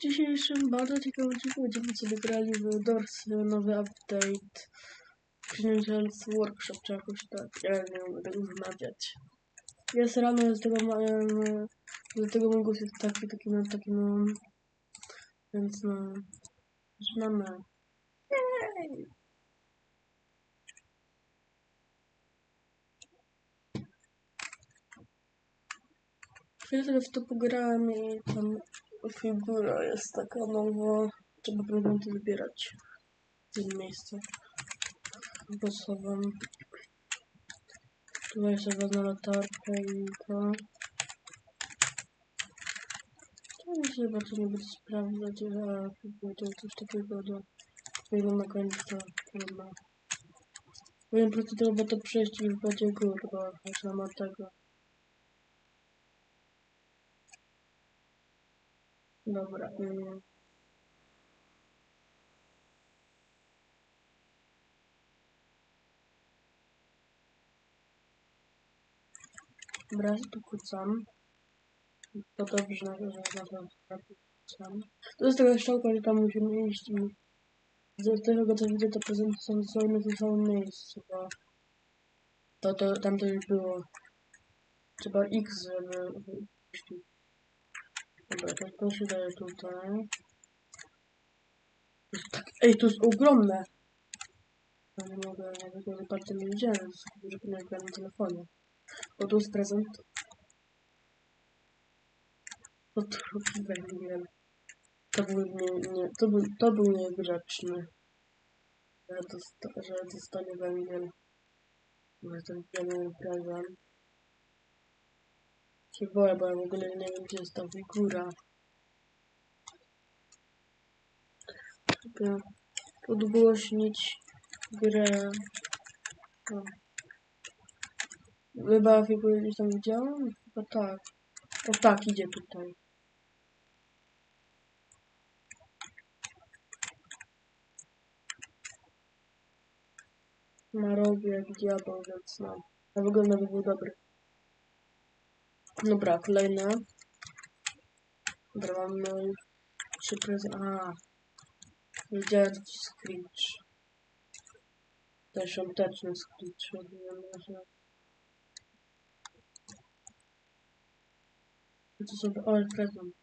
W dzisiejszym bardzo ciekawym odcinku będziemy sobie grali w Dorsy, nowy update. Przyjaciel's Workshop, czy jakoś tak. Ja nie mogę tego wymawiać. Jest rano, z tego mają... Do tego mój głos jest taki, taki, no, taki, no... Więc no... Zaczynamy. Chwilę w to pograłem i tam figura jest taka nowa. Trzeba to wybierać w tym miejscu. Głosową. Tutaj sobie wezmę latarkę i to. To się chyba to nie będzie sprawdzać, a powiedział coś takiego do swojego na końcu to trudno. Powiem po prostu trzeba to przejść i w wodzie gór, bo zaczynam od tego. Dobra. mm. Dobra, tu kucam. To dobrze, że na to kucam. To jest taka szczałka, że tam musimy iść z tego co widzę, to prezenty są dosłownie w tym samym miejscu, bo to, to tam to już było. Trzeba X, żeby wyjść. Dobra, to, to się daje tutaj. Ej, to jest ogromne! Ja nie mogę, tego za bardzo nie widziałem, żeby nie grałem na telefonie. O, tu jest prezent. O, to węgiel. To był, nie, nie, to był, to był niegrzeczny. Że, dosta, że dostanie węgiel. Że ten prezent. Się bo ja w ogóle nie wiem, gdzie jest ta figura. Żeby podgłośnić grę. O. Chyba figurę gdzieś tam widziałem? Chyba tak. O tak, idzie tutaj. Na robię jak diabeł, więc no. Na wygląda by był dobry. Dobra, kolejne. Dobra, mamy trzy prezenty. A, wiedziałem co to screech. To jest świąteczny screech, rozumiem, że... To sobie, o, prezent.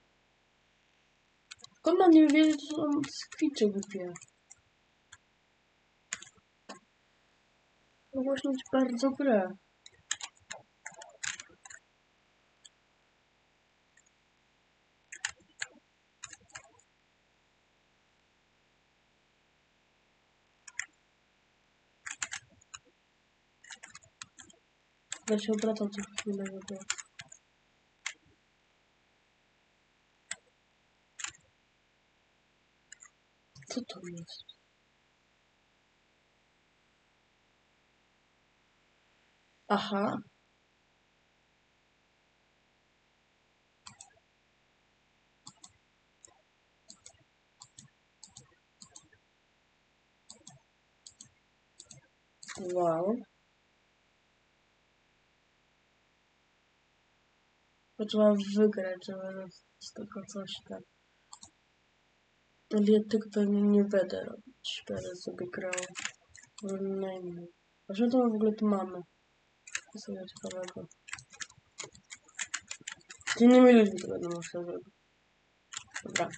Skąd mam nie wiedzieć, że są screeche głupie? Nagłośnić bardzo grę. Ja się obracam co chwilę, żeby... Co to jest? Aha. Wow. Trzeba wygrać, żeby z tego coś tam. Ale ja tego pewnie nie będę robić. Będę sobie grał na innym. A że to w ogóle tu mamy? Co sobie ciekawego. Z innymi ludźmi to będę musiał zrobić. Dobra.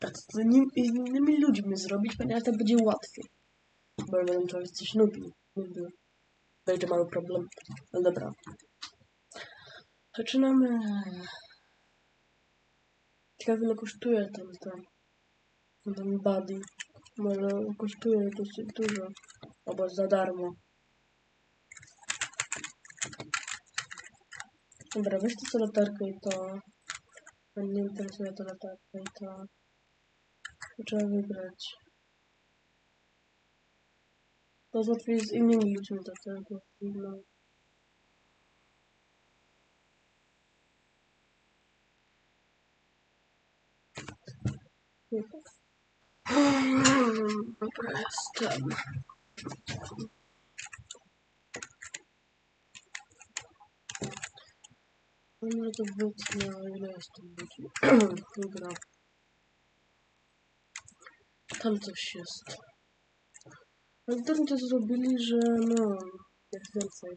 A co z innymi, ludźmi zrobić, ponieważ to będzie łatwiej. Bo będę czegoś coś lubił. Lubił. Będzie mały problem. No dobra. Zaczynamy. Ciekawe ile kosztuje tam ten, ten buddy. Może kosztuje dosyć dużo. Albo za darmo. Dobra, weź to latarkę i to. Nie interesuje to latarkę i to. to trzeba wybrać. To jest łatwiej z innymi ludźmi do tego. Dobra, jestem. Może to wytnę, o ile jest tam ludzi. Dobra. Tam coś jest. Ale to zrobili, że no, jest więcej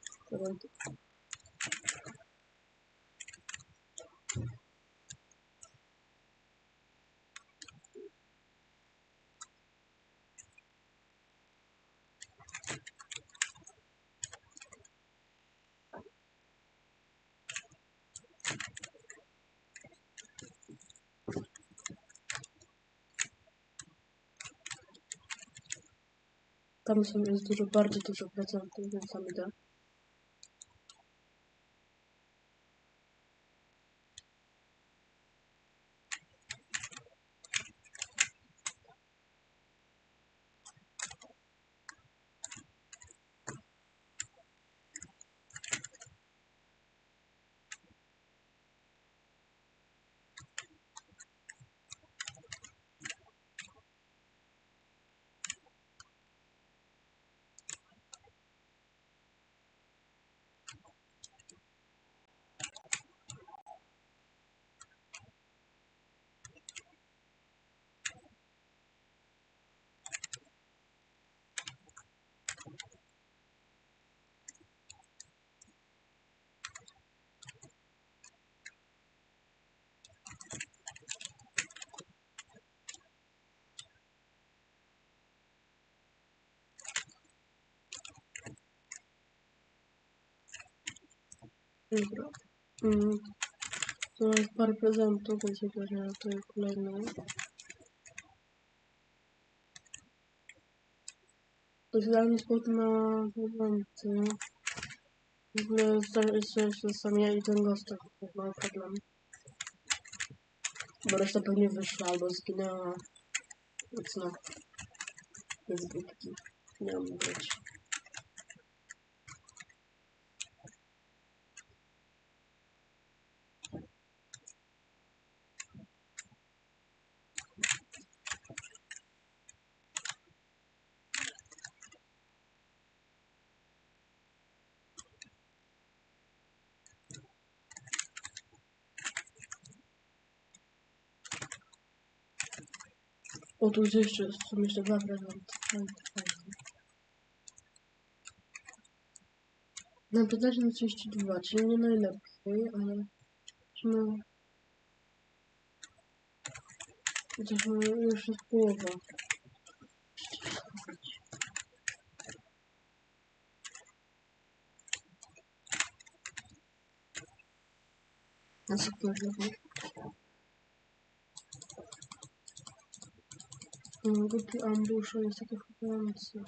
Tam są jest dużo, bardzo dużo procentów, więc tam idę. Dobra. Mm. To jest parę prezentów, więc ja biorę tutaj kolejną. To jest idealny spot na prezenty. W ogóle jeszcze sam ja i ten gość, jest mały problem. Bo reszta pewnie wyszła albo zginęła. Więc no. Bez bitki. Nie mam być. O, tu gdzieś jeszcze są jeszcze dwa prezenty. Fajne. Na 15 na 32, czyli nie najlepiej, ale no. Chociaż no, już jest połowa. Na super, Mm, Głupi ambush jest taki chwytający.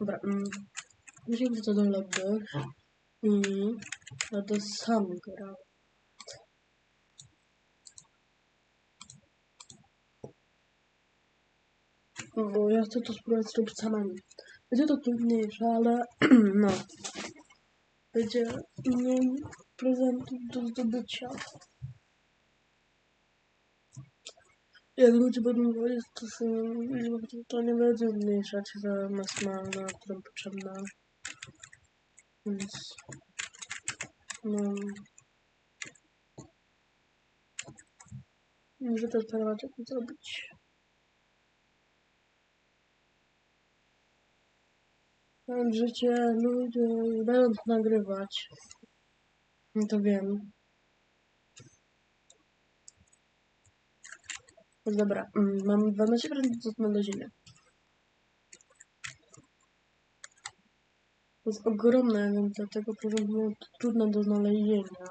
Dobra, mm, musimy wrócić do lobby. Mm, ale to sam grał. Bo ja chcę to spróbować zrobić samemu. Będzie to trudniejsze, ale no. Będzie mniej prezentów do zdobycia. Jak ludzie będą wolić, to to nie będzie zmniejszać za maksymalna, którą potrzebna. Więc no. Muszę też planować, jak to zrobić. Mam życie, ludzie będą to nagrywać. No to wiem. No Dobra, mm, mam 12% do magazyny. To jest ogromne, więc dlatego poziom było trudne do znalezienia.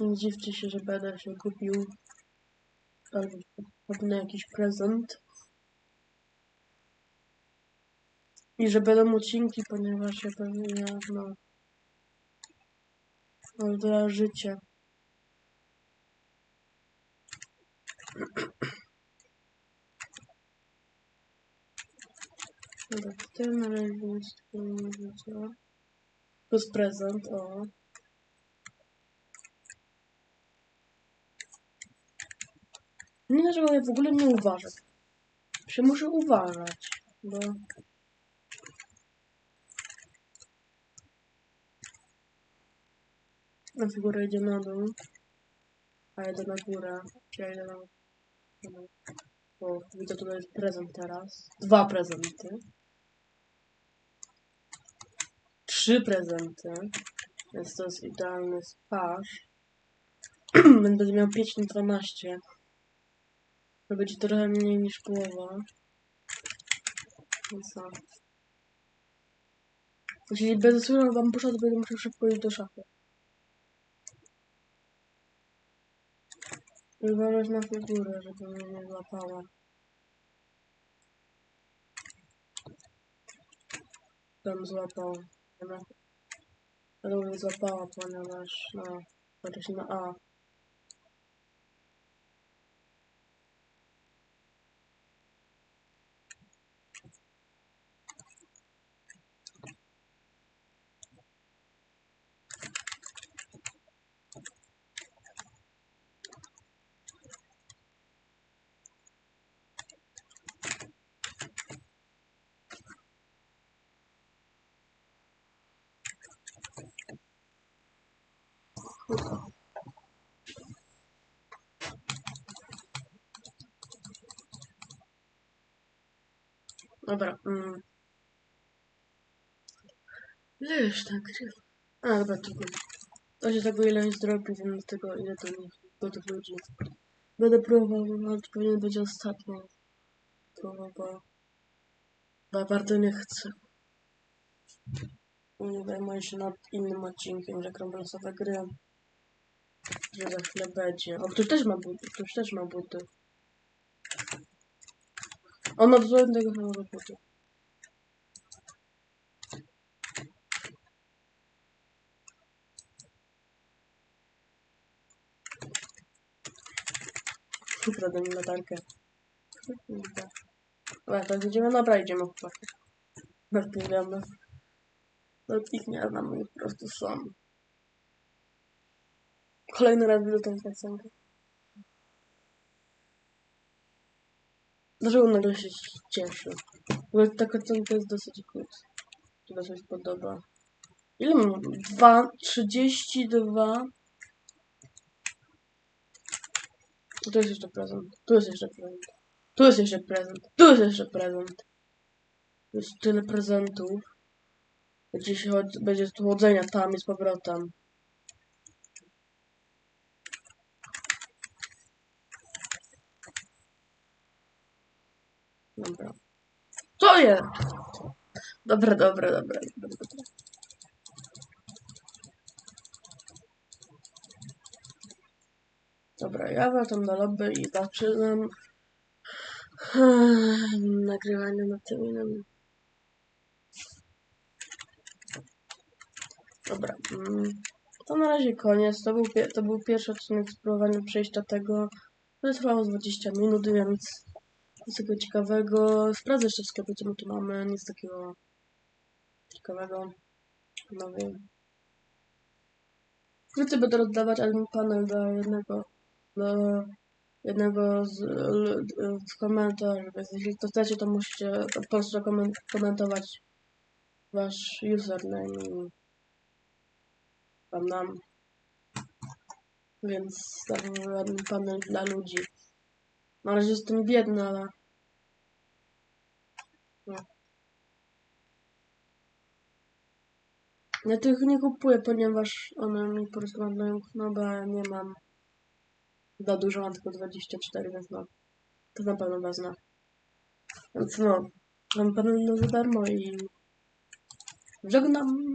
Nie dziwcie się, że będę się kupił albo na jakiś prezent. I że będą odcinki, ponieważ ja pewnie no, no dla życia. Dobra, tutaj na razie życia. To jest prezent, o. Nie ja w ogóle nie uważam. Się muszę uważać, bo... Na górę idzie na dół, a ja idę na górę. Ja idę na... dół. O, widzę tutaj prezent teraz. Dwa prezenty. Trzy prezenty. Więc to jest idealny spasz. Będę miał 5 na 12. To będzie trochę mniej niż połowa. No co? Jeśli będę słuchał wam poszedł, będę musiał szybko iść do szafy. Uważać na figurę, żeby mnie nie złapała. Tam złapał. Ale mnie złapała, ponieważ no, chociaż na A. Dobra. Mm. Ile już tak A, dobra, tylko. To się tego ile jest zrobi, wiem z tego ile to nie tych ludzi. Będę próbował, ale to powinien być ostatni. Próbował, bo... Bo bardzo nie chcę. Nie zajmuję się nad innym odcinkiem, że losowe gry. Że za chwilę będzie. O, ktoś też ma buty, ktoś też ma buty. On ma tego samego buty. Ukradł mi latarkę. Ale to idziemy, dobra, idziemy chłopaki. Rozpieramy. Nawet ich nie znam, po prostu są. Kolejny raz widzę tą piosenkę. Dlaczego nagle się cieszy? Bo taka piosenka jest dosyć good. Mi się podoba. Ile mam? Dwa, trzydzieści dwa. Tu jest jeszcze prezent. Tu jest jeszcze prezent. Tu jest jeszcze prezent. Tu jest jeszcze prezent. Jest tyle prezentów. Będzie, się chodzi, będzie tu chodzenia tam i z powrotem. Dobra. Co jest? Dobra, dobra, dobra, dobra, dobra. Dobra, ja wracam do lobby i zaczynam nagrywanie na tym innym. Dobra. mm, To na razie koniec. To był, to był pierwszy odcinek spróbowania przejścia tego. To trwało z 20 minut, więc nic takiego ciekawego. Sprawdzę jeszcze w sklepie, co my tu mamy. Nic takiego ciekawego. No wiem. Wkrótce będę rozdawać admin panel do jednego, do jednego z, z komentarzy, więc jeśli to chcecie, to musicie po prostu komen- komentować wasz username tam nam. Więc tam ładny panel dla ludzi. Na razie jestem biedny, ale... No. Ja tych nie kupuję, ponieważ one mi po prostu bo ja nie mam za dużo, mam tylko 24, więc no. To na pewno wezmę. Więc no, mam panel za darmo i żegnam.